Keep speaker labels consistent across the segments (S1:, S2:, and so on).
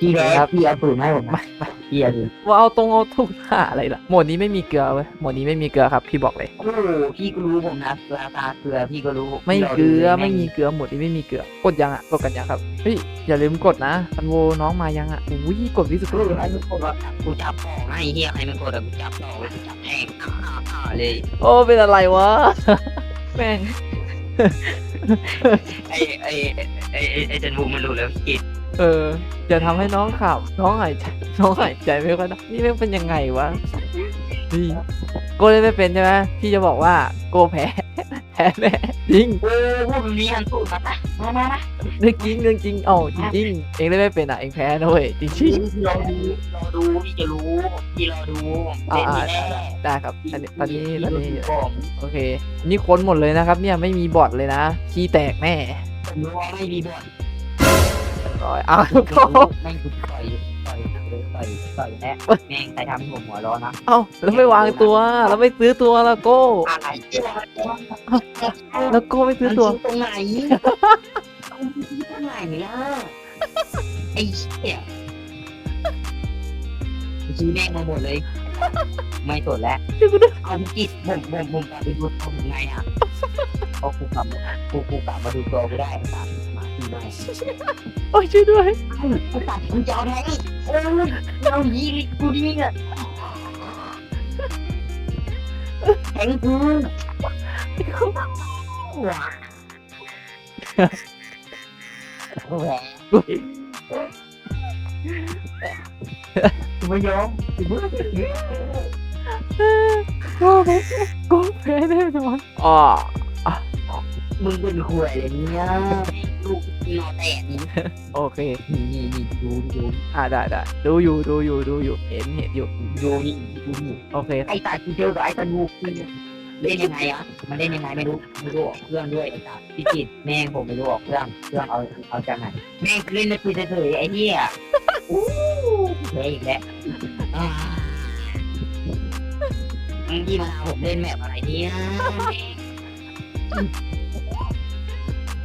S1: พี่แพ้
S2: ครับ
S1: พี่เอาปืนมาให้ผม
S2: ไม่
S1: นะ
S2: ไม่
S1: พี่เอาปืน
S2: ว่าเอาตรงเอาทุกหาอะไรล่ะโหมดนี้ไม่มีเกลือเว้ยโหมดนี้ไม่มีเกลือครับพี่บอกเลย
S1: โอ้โหพี่ก็รู้ผมนะราคาเกลือพี่ก็รู้
S2: ไม่
S1: พี่า
S2: เกลือ
S1: ดู
S2: ไม่
S1: แง
S2: มีเกลือโหมดนี้ไม่มีเกลือกดยังอะกดกันยังครับเฮ้ยอย่าลืมกดนะคันโวน้องมายังอะอุ้ยกดวิสุท
S1: เออ
S2: ธิ์
S1: ไอ้มึงกดว่ากูจับต่อไอ้เหี้ยไอ้มึงกดอะกูจับต่อกูจับแทงอ่าๆๆเลย
S2: โอ้เป็นอะไรวะแม่ง
S1: ไอ้ไอ้ไอ้ไอ้ไอ้ไอ้จันบูมันรู้แล้วพี่กิด
S2: เอออย่าทำให้น้องขับ น้องหายใจน้องหายใจไม่ค่อยได้นี่แม่งเป็นยังไงวะนี่โกเล่นไม่เป็นใช่ไหมพี่จะบอกว่าโกแพ้แพ้แน่จริง
S1: โอ้พูดแบบนี้ฮันตูดมาปะมามามา
S2: เรื่องจริงเรื่องจริงเอ้าจริงๆเองเล่นไม่เป็นอะเองแพ้นะเว้ยจริง
S1: รอดูรอดูพี่จะรู้พี่รอดู
S2: ๆอ่า
S1: เล่น
S2: อ่า
S1: นี่แน่
S2: ได้ครับอันนี้ตอนนี้ตอนนี้
S1: ผม
S2: โอเค นี่ค้นหมดเลยนะครับ เนี่ยไม่มีบอทเลยนะขี้แตกแน่
S1: ผมรู้ว่าไม่มีบอล
S2: ร้ อยอ้าวก็
S1: แม่งคือต่อยต่อยต่อยต่อยแน่แม่งใครทำให้ผมหัวร้อนนะ
S2: เอ้าแล้วไม่วางตัว แล้วไม่ซื้อตัวแล้วโก้
S1: อะไร
S2: แล้วโก้ไม่ซื้อตัว
S1: มันตรงไหนตรงไหนล่ะไอ้เหี้ยชี้แม่งมาหมดเลย ไม่สนแล้ว
S2: ช่วยกูด้วย
S1: เอาจิตผมผมผมกลับไปดูตัวผมไงอะเอากูกลับกูกูกลับมาดูตัวกูได้ครับมาที่ไหน
S2: โอ้ยช่วยด้วย
S1: กูตัดกูจะเอาแทงโอ้ยเอายีลิกูดีอะแทงกูว้าแหวไม่ยอม
S2: โก้แพ้โก้แพ้แน่นอนอ๋อ
S1: มึงเป็นขวยเลยเนี่ยลูกนอนแตกนี่
S2: โอเค
S1: นี่นี่นี่ดูดู
S2: อ่าได้ได้ดูอยู่ดูอยู่ดูอยู่เห็นเห็นอยู่
S1: ดูนี่ดูนี่
S2: โอเค
S1: ไอ้ตากูเจอกับไอ้ตาลูกเล่นยังไงอะมันเล่นยังไงไม่รู้ไม่รู้ออกเครื่องด้วยไอ้ตาพี่กิดแม่งผมไม่รู้ออกเครื่องเครื่องเอาเอาจากไหนแม่งเล่นในปีเฉยๆไอ้เหี้ยอู้เละอีกแล้วอ่ามึงที่มาผมเล่นแบบอะไรเนี่ย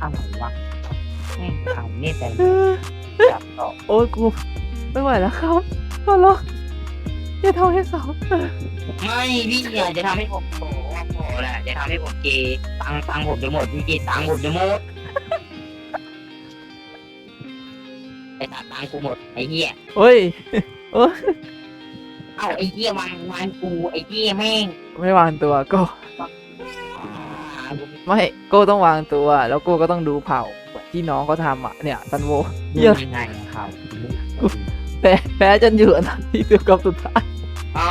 S1: อะไรวะแม่งทำเนี่ยแต่จับต่อ
S2: โอ้ยกูไม่ไหวแล้วครับขอร้องอย่าทำให้เขา
S1: ไม่พี่อยากจะทำให้ผมโผล่โผล่แหละจะทำให้ผมเกย์ตังค์ตังค์ผมจะหมดพี่เกย์ตังค์ผมจะหมดไอ้ตัดตังค์กูหมดไอ้เหี้ย
S2: เฮ้ย
S1: เอ้าไอ้เหี้ยวางวางกูไอ้เหี้ยแม่ง
S2: ไม่วางตัวโก็
S1: อ่ากู
S2: ไม่โก้ต้องวางตัว แล้วโก้ก็ต้องดูเผ่าที่น้องเขาทำอะเนี่ยซันโวเหี้
S1: ดู
S2: ย
S1: ยังไงครับ
S2: แพ้แพ้จนอยู่อันดับที่เดียวกับสุดท้าย
S1: เอ้า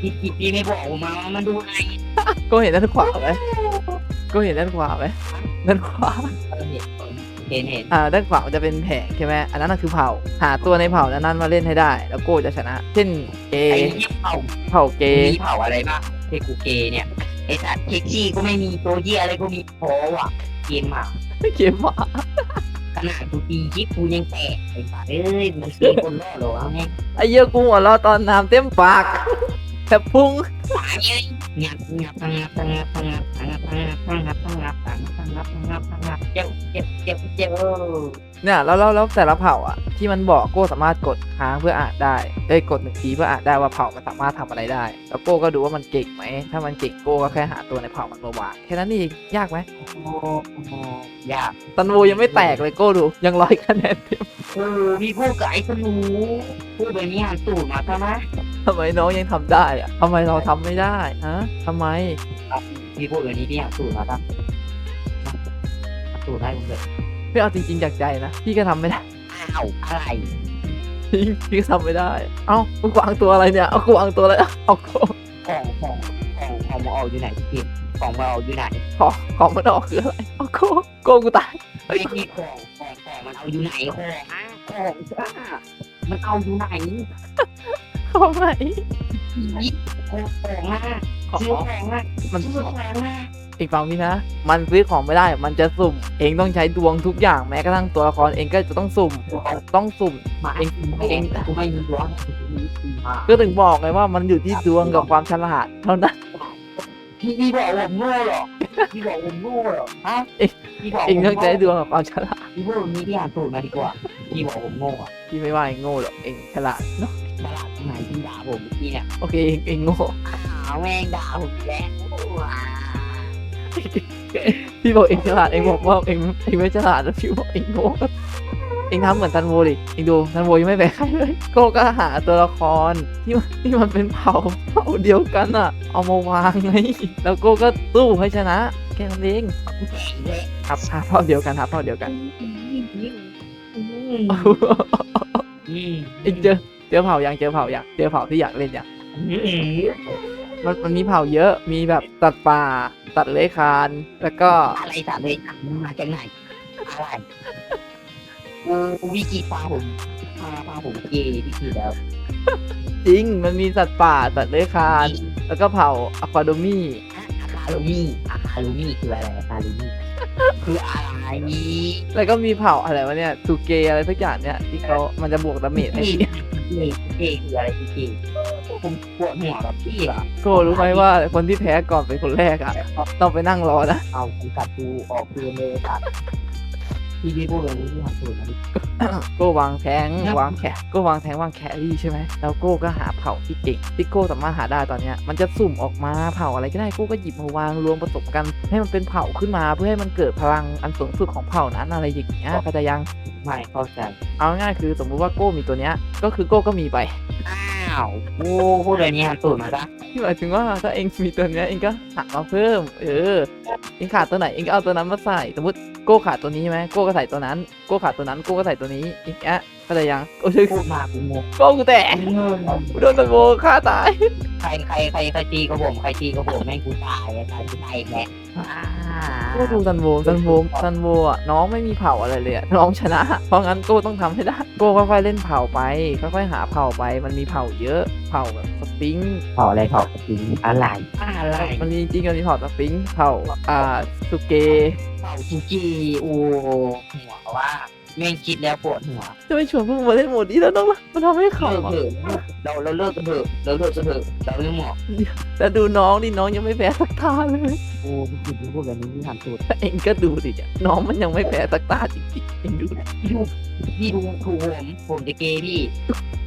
S1: พี่พี่พี่ไม่บอกผมมาว่ามันดูไง
S2: โก็เห็นด้านขวาไหมโก็เห็นด้านขวาไหมด้านขวา
S1: เออเห็นเห็น
S2: อ่าด้านขวามันจะเป็นแผงใช่ไหมอันนั้นน่ะคือเผ่า หาตัวในเผ่านั้นๆมาเล่นให้ได้ แล้วโก้จะชนะ เช่นเก
S1: ไอ้
S2: ย์
S1: เหี้ยเผา
S2: เผ่าเกย์
S1: มีเผาอะไรบ้างที่กูเกย์เนี่ย ไอ้สัตว์เท็กซี่ก็ไม่มีตัวเหี้ยอะไรก็มีโผล่อะเกมอะ
S2: เกมหมา
S1: ขนาดกูตียิปกูยังแตกไอ้สัตว์เอ้ยมึงเสียคนรอดเหรอวะแม่ง
S2: ไอ้เหี้ยกูหัวเราะตอนน้ำเต็มปากแทบพุ่ง
S1: ตายเลยงับงับงับงับงับงับงับงับงับงับงับ งับงับงับงับเจ็บเจ็บเจ็บเจ็บ
S2: เนี่ยแล้วแล้วแล้วแต่ละเผ่าอะที่มันบอกโก้สามารถกดค้างเพื่ออ่านได้เอ้ยกดหนึ่งทีเพื่ออ่านได้ว่าเผ่ามันสามารถทำอะไรได้ แล้วโก้ก็ดูว่ามันเก่งไหมถ้ามันเก่งโก้ก็แค่หาตัวในเผ่ามันมาวางแค่นั้นเองยากไหม
S1: โอ้โหยาก
S2: ตันโวยังไม่แตกเลยโก้ดูยังร้อยคะแนนเต็ม
S1: โอ้พี่พูดกับไอ้สนูพูดแบบนี้หันตูดมาใช่ไหม
S2: ทำไมน้องยังทำได้อะทำไมเราทำไม่ได้ฮะทำไม
S1: พี่พูดแบบนี้พี่หันตูดมาครับ ตูดให้ผมเลย
S2: พี่เอาจริงๆจากใจนะ พี่ก็ทำไม่ได้
S1: อ้าวอะไร
S2: จริงพี่ก็ทำไม่ได้ เอ้ามึงวางตัวอะไรเนี่ย เอากูวางตัวอะไร เอาโก้
S1: ของของของของมาออกอยู่ไหนพี่ ของมาออกอยู่ไหน
S2: ของของมันออกคืออะไร เอาโก้โก้กูตาย
S1: เฮ้ยพี่ของของของมันเอาอยู่ไหนของอะของจ้ามันเอาอยู่ไหน
S2: ของไหน
S1: ยิบของของอะ
S2: ของ
S1: ซื้อของอะ
S2: มัน
S1: ซื้อของอะ
S2: อีกฝั่งพี่นะ มันซื้อของไม่ได้ มันจะสุ่ม เองต้องใช้ดวงทุกอย่างแม้กระทั่งตัวละครเองก็จะต้องสุ่ม ต้องสุ่ม
S1: มา
S2: เองเอง
S1: กูไม่มีดวงกูมีมา
S2: ก็ถึงบอกไงว่ามันอยู่ที่ดวงกับความฉลาดเท่านั้น
S1: พี่พี่บอกผมโง่เหรอพี่บอกผมโง่เหรอฮะพี่บอก
S2: เองต้องใจดวงกับความฉลาด
S1: พี่พูดแบบนี้พี่อ่านสูตรมาดีกว่าพี่บอกผมโง่อะ
S2: พี่ไม่ว่าเองโง่หรอกเองฉลาดเนาะ
S1: ตลาดที่ไหนพี่ด่าผมเมื่อกี้เนี่ย
S2: โอเคเองเองโง่
S1: อ้าวแม่งด่าผมอีกแล้วว้า
S2: พี่บอกเองฉลาดเองบอกว่าเองเองไม่ฉลาดแล้วพี่บอกเองโง่เองทำเหมือนทันโวดิเองดูทันโวยังไม่แพ้ใครเลยโก้ก็หาตัวละครที่มันที่มันเป็นเผ่าเผ่าเดียวกันอะเอามาวางไงแล้วโก้ก็สู้ให้ชนะแค่นั้นเอง
S1: กูแก่อีกแล้ว
S2: ครับหาเผ่าเดียวกันหาเผ่าเดียวกัน
S1: อืม
S2: เองเจอเจอเผ่ายังเจอเผ่ายังเจอเผ่าที่อยากเล่นยัง
S1: อื ม
S2: มันมันมีเผ่าเยอะ มีแบบตัดป่า ตัดเลื้อยคลาน แล้วก็
S1: อะไรสัตว์เลยสัตว์มึงมาจากไหนอะไรกูกูวิกิพาผมพาพาผมเกย์พี่กีแล้ว
S2: จริง มันมีสัตว์ป่า สัตว์เลื้อยคลาน แล้วก็เผ่าอะควาโดมี่
S1: อาคาลูมี่อาคาลูมี่คืออะไรอาคาลูมี่คืออะไร
S2: แล้วก็มีเผ่าอะไรวะเนี่ยทูเกอะไรสักอย่างเนี่ยที่เขามันจะบวกดาเมจให้
S1: พี่
S2: พี่
S1: เกย์เกย์คืออะไรพี่เกย์ ผมปวดหัวกับพี่เหรอ
S2: โก็รู้ไหมว่าคนที่แพ้ก่อนเป็นคนแรกอะ ต้องไปนั่งรอนะ
S1: เอากูกัดกูออกคืนเลยกัดพี่พี่พูดเลยนี่พี่ทำถูกนะ
S2: โก็วางแทงวางแคโก็วางแทงวางแครี่ใช่ไหมแล้วโก้ก็หาเผ่าที่เก่งที่โก้สามารถหาได้ตอนเนี้ยมันจะสุ่มออกมาเผ่าอะไรก็ได้โก้ก็หยิบมาวางรวมผสมกัน ให้มันเป็นเผ่าขึ้นมาเพื่อให้มันเกิดพลังอันสูงสุดของเผ่านั้นอะไรอย่างเงี้ยเข้าใจยัง
S1: ไม่เข้าใจ
S2: เอาง่ายๆคือสมมุติว่าโก้มีตัวเนี้ยก็คือโก้ก็มีไป
S1: อ้าวกูพูดเลยนี่ทำถูกมาซะ
S2: ที่หมายถึงว่าถ้าเองมีตัวเนี้ยเองก็หามาเพิ่ม เออ เองขาดตัวไหนเองก็เอาตัวนั้นมาใส่ สมมติโก้ขาดตัวนี้ใช่ไหมโก้ก็ใส่ตัวนั้น โก้ขาดตัวนั้น โก้ก็ใส่ตัวนี้อย่างเงี้ยเข้าใจยังโอ้ย
S1: พูดมากูงง
S2: โก้กูแตกกูโดนตะโบฆ่าตาย
S1: ใครใครใครใครตีกับผม ใครตีกับผมแม่งกูตายไอ้ตายกูตายอีกแล้วอ้า
S2: โก้ดูซันโบซันโบซันโบอะน้องไม่มีเผ่าอะไรเลยอะน้องชนะ เพราะงั้นโก้ต้องทำให้ได้โก้ค่อยๆเล่นเผ่าไปค่อยๆหาเผ่าไป มันมีเผ่าเยอะเผ่าแบบสปริง
S1: เผาอะไรเผาจริงอะไรอะไร
S2: มันมีจริงมันมีเผ่าสปริงเผ่าอ่าสุเก
S1: เผาจริงๆโอ้หัวว่า แม่งคิดแล้วปวดหัว
S2: จะไม่ชวนพวกมึงมาเล่นโหมดนี้แล้วน้องละมันทำให้
S1: เลิก
S2: ขำอะ
S1: เถอะเราเราเลิกกันเถอะเราเลิกกันเถอะเราไม่เหมาะ
S2: แต่ดูน้องดิน้องยังไม่แพ้สักตาเลย
S1: โอ้พี่กินพูดแบบนี้พี่ทำถูก
S2: เองก็ดูดิเนี่ยน้องมันยังไม่แพ้สักตาจริงๆเองดูดิ
S1: พี่ดูพี่ดูถูกผมผมจะเกย์พี่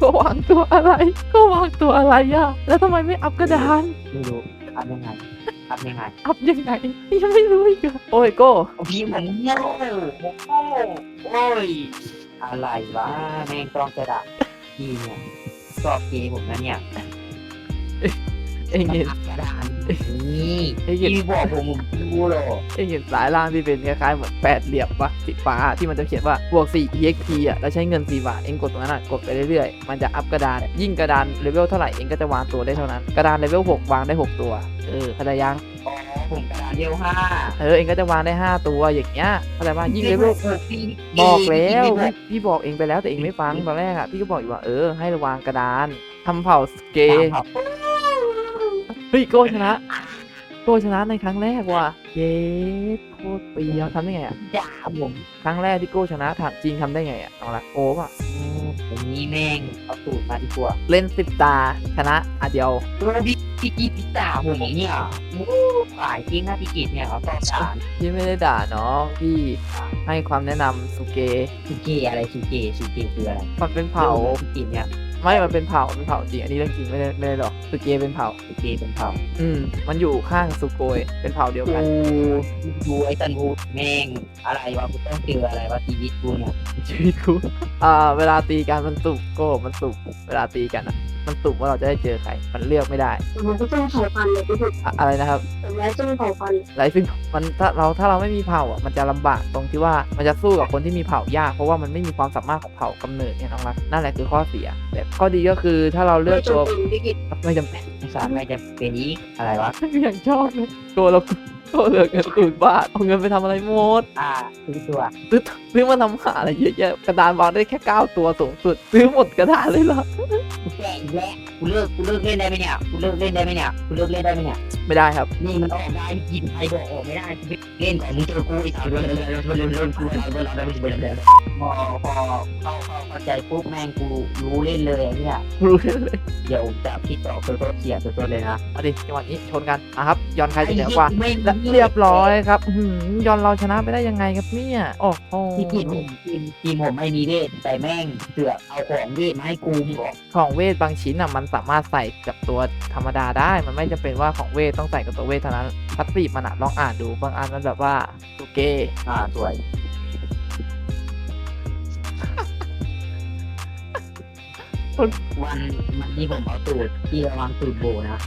S2: ก็วางตัวอะไร ก็วางตัวอะไรอะแล้วทำไมไม่อัพกระดาน
S1: ไม่รู้ทำยังไง ทำยังไง
S2: อัพยังไงยังไม่รู้อีกเหรอโอ้ยโก้
S1: พี่ผมโง่ผมโง่โอ้ยอะไรวะแม่งต้องจะด่าพี่เนี่ยชอบเกย์ผมนะเนี่ย
S2: เองเห็น
S1: อักกระดานนี่
S2: เองเห็น
S1: พี่บอกผมผมรู้เลย
S2: เองเห็นสายล่างที่เป็นคล้ายๆเหมือนแปดเหลี่ยมปะสีฟ้าที่มันจะเขียนว่าบวก4 exp อะแล้วใช้เงิน4บาทเองกดตรงนั้นอะกดไปเรื่อยๆมันจะอัพกระดานยิ่งกระดานเลเวลเท่าไหร่เองก็จะวางตัวได้เท่านั้นกระดานเลเวล6วางได้หกตัวเออเข้าใจยัง
S1: อ๋อผมกระดานเดียวห้า
S2: เออเองก็จะวางได้ 5 ตัวอย่างเงี้ยเข้าใจป่ะยิ่งเลเวล
S1: พี่
S2: บอกแล้ว
S1: พี่
S2: พี่บอกเองไปแล้วแต่เองไม่ฟังตอนแรกอะพี่ก็บอกอยู่ว่าเออให้ระวางกระดานทำเผ่าสเก
S1: ไม่
S2: ย์
S1: ครับ
S2: เฮ้ยโก้ชนะโก้ชนะในครั้งแรกว่ะเย้โคตรเปรียวทำได้ไงอะ
S1: ด่าผม
S2: ครั้งแรกที่โก้ชนะถามจริงทำได้ไงอะเอาละโอ้ป่ะ
S1: อย่างนี้แม่งเอาสูตรมาดีกว่า
S2: เล่นสิบตาชนะอะเดียว
S1: โอ้พี่พี่กีพี่ด่าผมอย่างเนี่ยโอ้ขายจริงนะพี่กีเนี่ยเขาต้องด่า
S2: พี่ไม่ได้ด่าน้องพี่ให้ความแนะนำสุเก
S1: สุเกอะไรสุเกสุเกคืออะไร
S2: มันเป็นเผ่า
S1: พี่กีเนี่ย
S2: ไม่มันเป็นเผ่าเป็นเผ่าจริงอันนี้เรื่องจริงไม่ได้ไม่ได้หรอกสุเกเป็นเผ่า
S1: สุเกเป็นเผ่า
S2: อืมมันอยู่ข้างสุโกยเป็นเผ่าเดียวกัน
S1: กูดูไอ้ตันบูแม่งอะไรวะกูต้องเจออะไรวะชีวิตกูเนี่ย
S2: ชีวิตกูอ่าเวลาตีกันมันสุกโก้มันสุกเวลาตีกันอะ มันสุกว่าเราจะได้เจอใคร มันเลือกไม่ได้
S3: มันก็ต้องเผาพันธุ์เลยพี่ถึก
S2: อะอะไรนะครับ
S3: แต่แล้วต้องเผาพันธุ์
S2: ไรซึ่งมันถ้าเราถ้าเราไม่มีเผ่าอะมันจะลำบากตรงที่ว่ามันจะสู้กับคนที่มีเผ่ายากเพราะว่ามันไม่มีความสามารถของเผ่ากำเนิดเนี่ยน้องรักนั่นแหละคือข้อเสียแต่ข้อดีก็คือถ้าเราเลือก
S3: ไม่
S2: ตัว
S3: จำเป็นพี่กิจ
S2: ไม่จำเป็น
S1: ภาษาไม่จะเป็นอีกอะไรวะ
S2: อย่างชอบเลยตัวเราตัวเหลือเงินศูนย์บาทเอาเงินไปทำอะไรหมด
S1: อ่าคือตัว
S2: ซื้อซื้อมาทำหาอะไรเยอะแยะกระดานวางได้แค่เก้าตัวสูงสุด ซื้อหมดกระดานเลยเหรอ
S1: แก่อีกแล้ว กูเลิกกูเลิกเล่นได้ไหมเนี่ยกูเลิกเล่นได้ไหมเนี่ยกูเลิกเล่นได้ไหมเนี่ย
S2: ไม่ได้ครับ
S1: นี่มันออกได้กินใครบอกออกไม่ได้กูเล่นของมึงเจอกูไอ้สาวเล่นเล่นเล่นเล่นเล่นกูเล่นเล่นเล่นเล่นเล่นพอพอเข้าเข้าเข้าใจปุ๊บแม่งกูรู้เล่นเลยไอ้เนี่ย
S2: รู้เลย
S1: เดี๋ยวจะคิดต่อตัวตัวเสียตัวตัวเลยนะ
S2: มาดิจังหวะนี้ชนกันอะครับย้อนใครจะเหนือกว่า
S1: ไอ้
S2: และ
S1: หี้
S2: เรียบร้อยครับอื้อหือยอนเราชนะไปได้ยังไงครับเนี่ยโอ้โห
S1: ที่ทีมผมทีมทีมผมไม่มีเวทแต่แม่งเสือกเอาของเวทมาให้กูมึงบอก
S2: ของเวทบางชิ้นอะมันสามารถใส่กับตัวธรรมดาได้ มันไม่จำเป็นว่าของเวทต้องใส่กับตัวเวทเท่านั้นพัสซีฟมันอะลองอ่านดูบางอันมันแบบว่าโอเค
S1: อ่าสวยวันวันที่ผมเอาสูตรที่ระวังสูตรโบนะ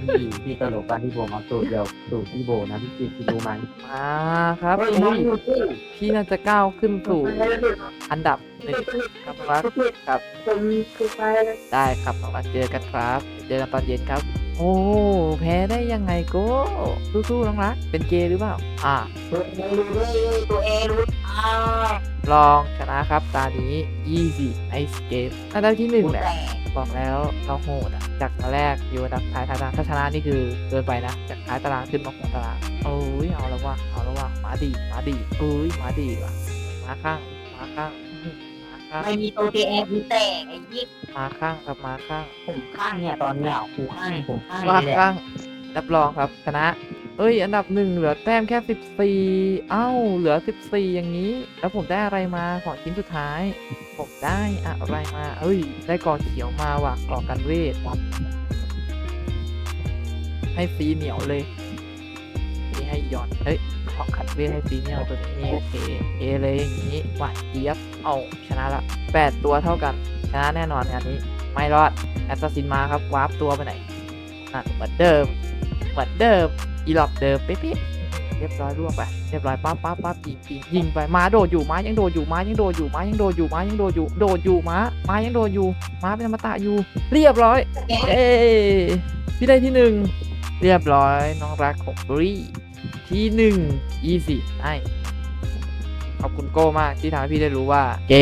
S1: พี่พี่ตลกกันที่ผมเอาสูตรเดียวสูตรที่โบนะพี่พี่รู้ไหม
S2: มาครับ
S1: เฮ้ย
S2: อุ้
S1: น้อง
S2: ย
S1: อยู่ที่
S2: พี่น่าจะก้าวขึ้นสู่อันดับหนึ่งครับน้องรักครับ
S3: ผมคือไปแล้ว
S2: ได้ครับน้องรักเจอกันครับ เจอกันตอนเย็นครับ โอ้แพ้ได้ยังไงโก้สู้ๆน้องรัก เป็นเกย์หรือเปล่าอ่า
S1: ตัวเองรู้ด้วยตัวเองรู้อ้าว
S2: ลองชนะครับตานี้ easy nice game อันดับที่หนึ่งแหละ
S1: แต่
S2: บอกแล้วเราโหดอะจากตอนแรกอยู่อันดับท้ายท้ายตารางถ้าชนะนี่คือเกินไปนะ จากท้ายตารางขึ้นมาหัวตารางโอ้ยเอาแล้วว่ะเอาแล้วว่ะมาดีมาดีเอ้ยมาดีว่ะมาข้างมาข้างอื้อมาข้าง
S1: ไม่มีตัวเองคือแตกไอ้ยิ่ง
S2: มาข้างครับมาข้าง
S1: ผมข้างเนี่ยตอนเนี้ยหูข้างผมข้าง
S2: มา
S1: เลยแหละ
S2: ข้างรับรองครับชนะ เอ้ย อันดับหนึ่งเหลือแต้มแค่สิบสี่เอ้า เหลือสิบสี่อย่างนี้ แล้วผมได้อะไรมาของชิ้นสุดท้าย ผมได้อะไรมา เอ้ย ได้กอเขียวมาว่ะกอกันเวท ให้สีเหนียวเลยนี่ให้หย่อนเฮ้ยขอขัดเวทให้สีเหนียวตัวนี้นี่โอเค เอเลยอย่างนี้หวานเจี๊ยบ เอาชนะละแปดตัวเท่ากัน ชนะแน่นอนงานนี้ ไม่รอดแอสซัสซินมาครับวาร์ปตัวไปไหนอะเหมือนเดิม เหมือนเดิม อีหลอบเดิมเป๊ะเรียบร้อยรวบไปเรียบร้อยปั๊บปั๊บปั๊บยิงยิงยิงไปม้าโดดอยู่ม้ายังโดดอยู่ม้ายังโดดอยู่ม้ายังโดดอยู่ม้ายังโดดอยู่โดดอยู่ม้าม้ายังโดดอยู่ม้าเป็นอมตะอยู่ เรียบร้อยเอ้พี่ได้ที่หนึ่งเรียบร้อยน้องรักของบรีที่หนึ่ง easy ให้ขอบคุณโก้มากที่ทำให้พี่ได้รู้ว่า เก